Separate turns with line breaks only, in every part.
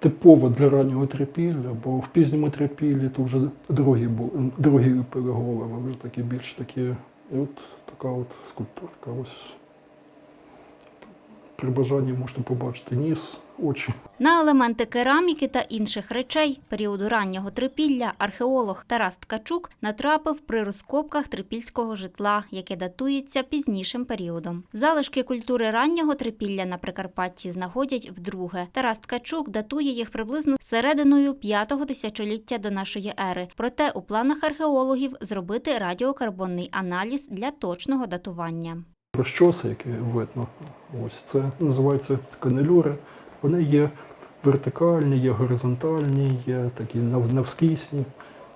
типово для раннього трипілля, бо в пізньому трипіллі то вже другі, другі переговори, вже такі більш такі. І от така от скульптурка. Ось при бажанні можете побачити ніс, очі.
На елементи кераміки та інших речей періоду раннього трипілля археолог Тарас Ткачук натрапив при розкопках трипільського житла, яке датується пізнішим періодом. Залишки культури раннього трипілля на Прикарпатті знаходять вдруге. Тарас Ткачук датує їх приблизно серединою п'ятого тисячоліття до нашої ери. Проте у планах археологів зробити радіокарбонний аналіз для точного датування.
розчоси, які видно. Ось це називається канелюри. Вони є вертикальні, є горизонтальні, є такі навскісні,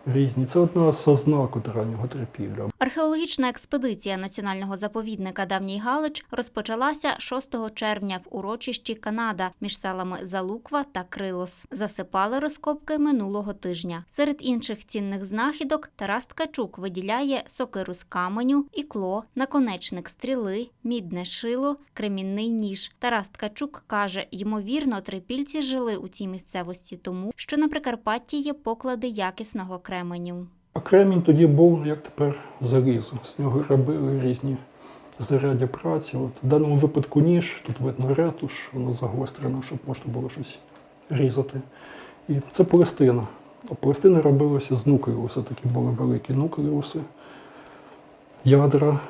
різні. Це одна з ознак раннього трипілля.
Археологічна експедиція національного заповідника Давній Галич розпочалася 6 червня в урочищі Канада між селами Залуква та Крилос. Засипали розкопки минулого тижня. Серед інших цінних знахідок Тарас Ткачук виділяє сокиру з каменю, ікло, наконечник стріли, мідне шило, кремінний ніж. Тарас Ткачук каже, ймовірно, трипільці жили у цій місцевості тому, що на Прикарпатті є поклади якісного кременю.
А тоді був, як тепер залізо. З нього робили різні заряддя праці. От, в даному випадку ніж, тут видно ретуш, воно загострено, щоб можна було щось різати. І це пластина. А пластини робилися з нуклеуса, такі були великі нуклеуси, ядра.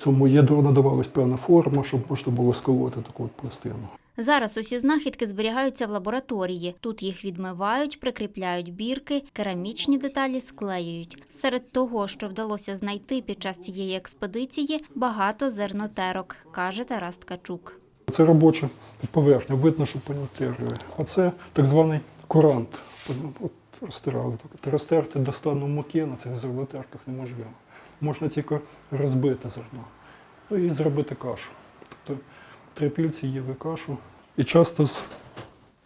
Цьому ядру надавалась певна форма, щоб можна було сколоти таку от пластину.
Зараз усі знахідки зберігаються в лабораторії. Тут їх відмивають, прикріпляють бірки, керамічні деталі склеюють. Серед того, що вдалося знайти під час цієї експедиції, багато зернотерок, каже Тарас Ткачук.
Це робоча поверхня, видно, що по ній. А це так званий курант. От розтирали. так. Розтерти до стану муки на цих зернотерках неможливо. Можна тільки розбити зерно. Ну і зробити кашу. Тобто трипільці їли кашу і часто з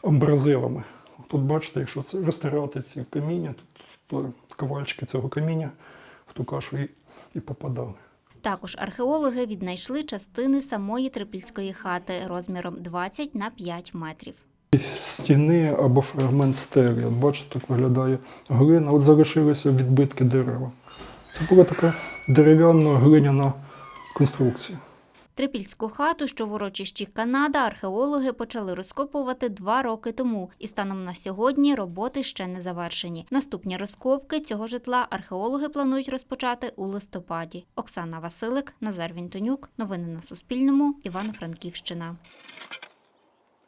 амбразилами. Тут бачите, якщо це розтирати ці каміння, тут ковальчики цього каміння в ту кашу і, і попадали.
Також археологи віднайшли частини самої трипільської хати розміром 20 на 5 метрів.
стіни або фрагмент стелі. Бачите, так виглядає глина. От залишилися відбитки дерева. Це була така дерев'яна глиняна конструкція.
Трипільську хату, що в урочищі Канада, археологи почали розкопувати два роки тому, і станом на сьогодні роботи ще не завершені. Наступні розкопки цього житла археологи планують розпочати у листопаді. Оксана Василик, Назар Вінтонюк. Новини на Суспільному. Івано-Франківщина.